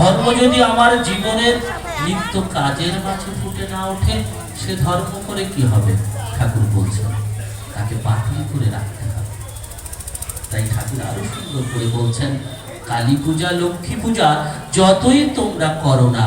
ধর্ম যদি আমার জীবনের নিত্য কাজের মাঝে ফুটে না ওঠে, সে ধর্ম করে কি হবে? ঠাকুর বলছেন, তাকে বাতিল করে রাখতে হবে। তাই ঠাকুর আরও সুন্দর করে বলছেন, কালী পূজা, লক্ষ্মী পূজা, যতই তোমরা করো না,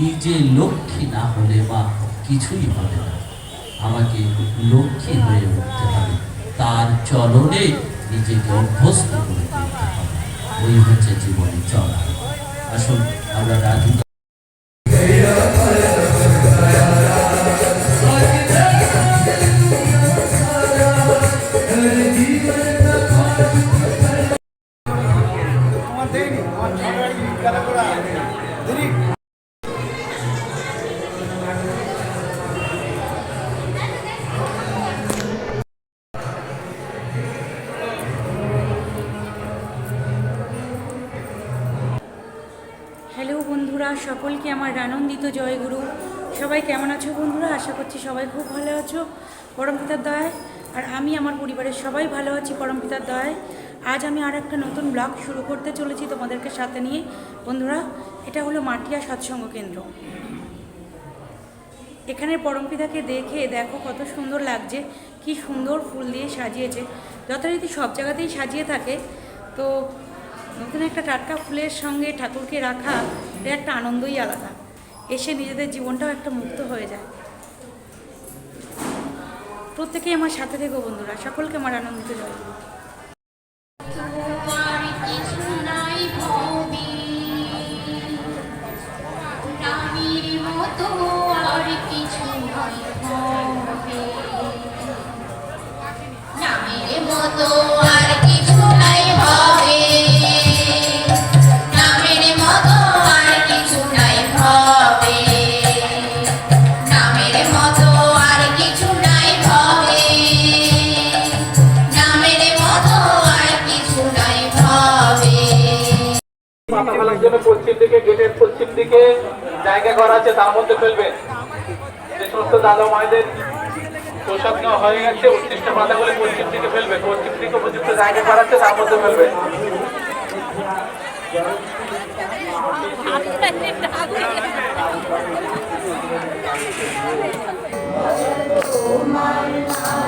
নিজে লক্ষ্মী না হলে বা কিছুই হবে না। আমাকে লক্ষ্মী হয়ে উঠতে হবে। তার চলনে নিজেকে অভ্যস্ত করে তুলতে হবে। ওই হচ্ছে জীবনে চলা আসুন আমরা রাধু আমার দেয়নি আমার ছোট গাড়ি গাড়া করা বন্ধুরা, সকলকে আমার আনন্দিত জয়গুরু সবাই কেমন আছো বন্ধুরা? আশা করছি সবাই খুব ভালো আছো পরমপিতার দয়ায়। আর আমি আমার পরিবারের সবাই ভালো আছি পরমপিতার দয়ায়। আজ আমি আর একটা নতুন ব্লগ শুরু করতে চলেছি তোমাদেরকে সাথে নিয়ে। বন্ধুরা, এটা হলো মাটিয়া সৎসঙ্গ কেন্দ্র। এখানে পরমপিতাকে দেখে দেখো কত সুন্দর লাগছে, কি সুন্দর ফুল দিয়ে সাজিয়েছে। যথারীতি সব জায়গাতেই সাজিয়ে থাকে। তো নতুন একটা টাটকা ফুলের সঙ্গে ঠাকুরকে রাখা এর একটা আনন্দই আলাদা। এসে নিজেদের জীবনটাও একটা মুক্ত হয়ে যায়। প্রত্যেকেই আমার সাথে থেকো বন্ধুরা, সকলকে আমার আনন্দিত জয়। মতো পাতা ফেলার জন্য পশ্চিম দিকে গেটের পশ্চিম দিকে জায়গা করা আছে তার মধ্যে ফেলবেন যে সমস্ত দাদা মায়েদের পোশাক নেওয়া হয়ে গেছে উনত্রিশটা পাতাগুলি পশ্চিম দিকে ফেলবে পশ্চিম দিকে উপযুক্ত জায়গা করা আছে তার মধ্যে ফেলবে Oh my God.